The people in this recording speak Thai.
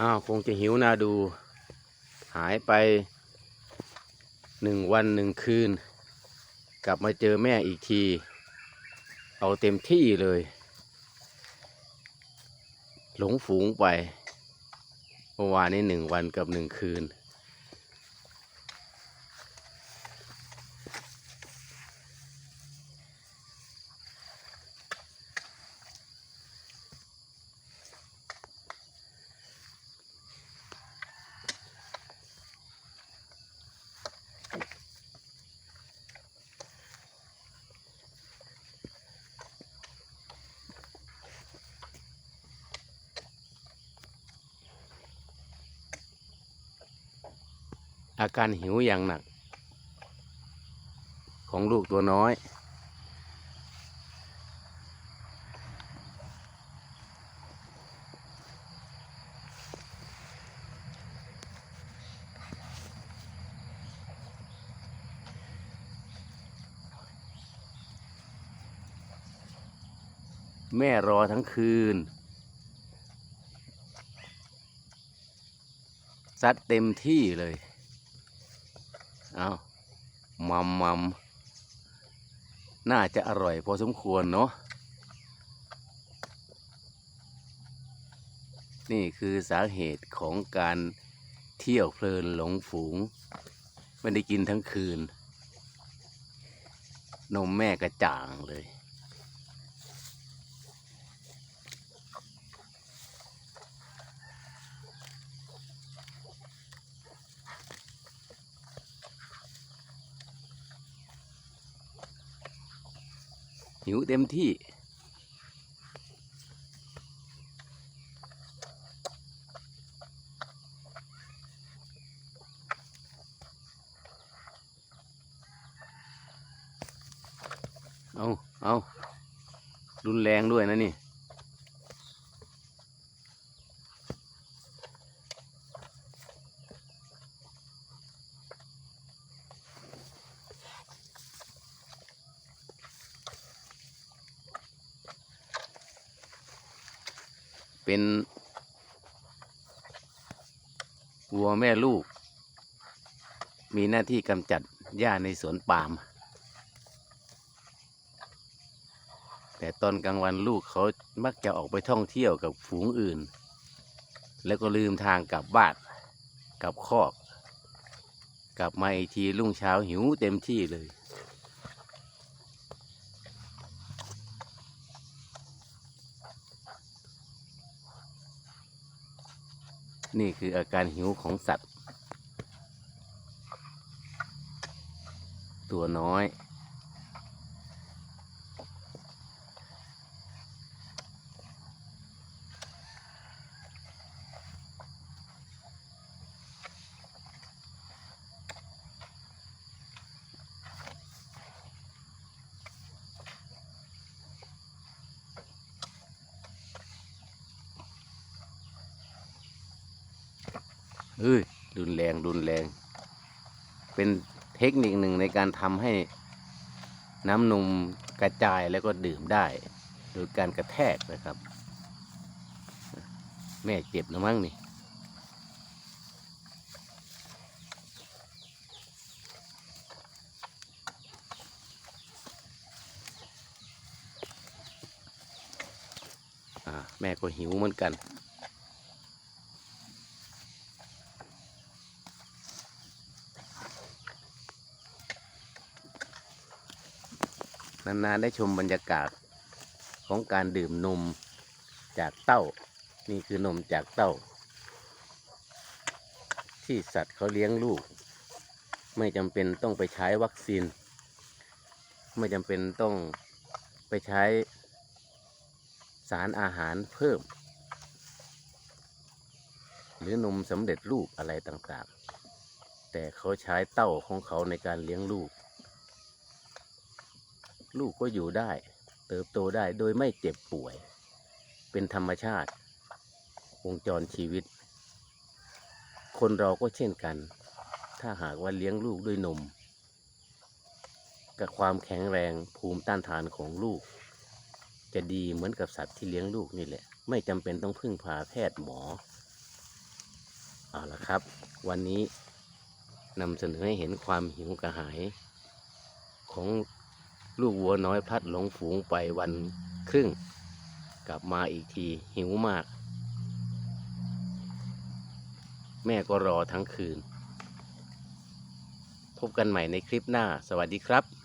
อ้าวคงจะหิวนาดู หายไปหนึ่งวันหนึ่งคืน กลับมาเจอแม่อีกที เอาเต็มที่เลย หลงฝูงไปเมื่อวานนี้หนึ่งวันกับหนึ่งคืน อาการหิวอย่างหนัก ของลูกตัวน้อย แม่รอทั้งคืนซัดเต็มที่เลย เอามัมมัมน่าจะอร่อยพอสมควรเนาะ นี่คือสาเหตุของการเที่ยวเพลินหลงฝูง ไม่ได้กินทั้งคืน นมแม่กระจ่างเลย หิวเต็มที่ เอาเอารุนแรงด้วยนะนี่ เป็นวัวแม่ลูก มีหน้าที่กำจัดหญ้าในสวนปาล์มแต่ตอนกลางวันลูกเขามักจะออกไปท่องเที่ยวกับฝูงอื่น แล้วก็ลืมทางกลับบ้านกลับคอก กลับมาอีกทีรุ่งเช้าหิวเต็มที่เลย นี่คืออาการหิวของสัตว์ ตัวน้อย เฮ้ยรุนแรงรุนแรง เป็นเทคนิคหนึ่งในการทำให้น้ำนมกระจายแล้วก็ดื่มได้ โดยการกระแทกนะครับ แม่เจ็บนะมั้งนี่แม่ก็หิวเหมือนกัน นานๆได้ชมบรรยากาศของการดื่มนมจากเต้า นี่คือนมจากเต้า ที่สัตว์เขาเลี้ยงลูก ไม่จำเป็นต้องไปใช้วัคซีน ไม่จำเป็นต้องไปใช้สารอาหารเพิ่ม หรือนมสำเร็จรูปอะไรต่างๆ แต่เขาใช้เต้าของเขาในการเลี้ยงลูก ลูกก็อยู่ได้ เติบโตได้โดยไม่เจ็บป่วย เป็นธรรมชาติ วงจรชีวิต คนเราก็เช่นกัน ถ้าหากว่าเลี้ยงลูกด้วยนม กับความแข็งแรงภูมิต้านทานของลูก จะดีเหมือนกับสัตว์ที่เลี้ยงลูกนี่แหละ ไม่จำเป็นต้องพึ่งพาแพทย์หมอเอาละครับ วันนี้นำเสนอให้เห็นความหิวกระหายของ ลูกวัวน้อยพลัดหลงฝูงไปวันครึ่ง กลับมาอีกทีหิวมาก แม่ก็รอทั้งคืน พบกันใหม่ในคลิปหน้า สวัสดีครับ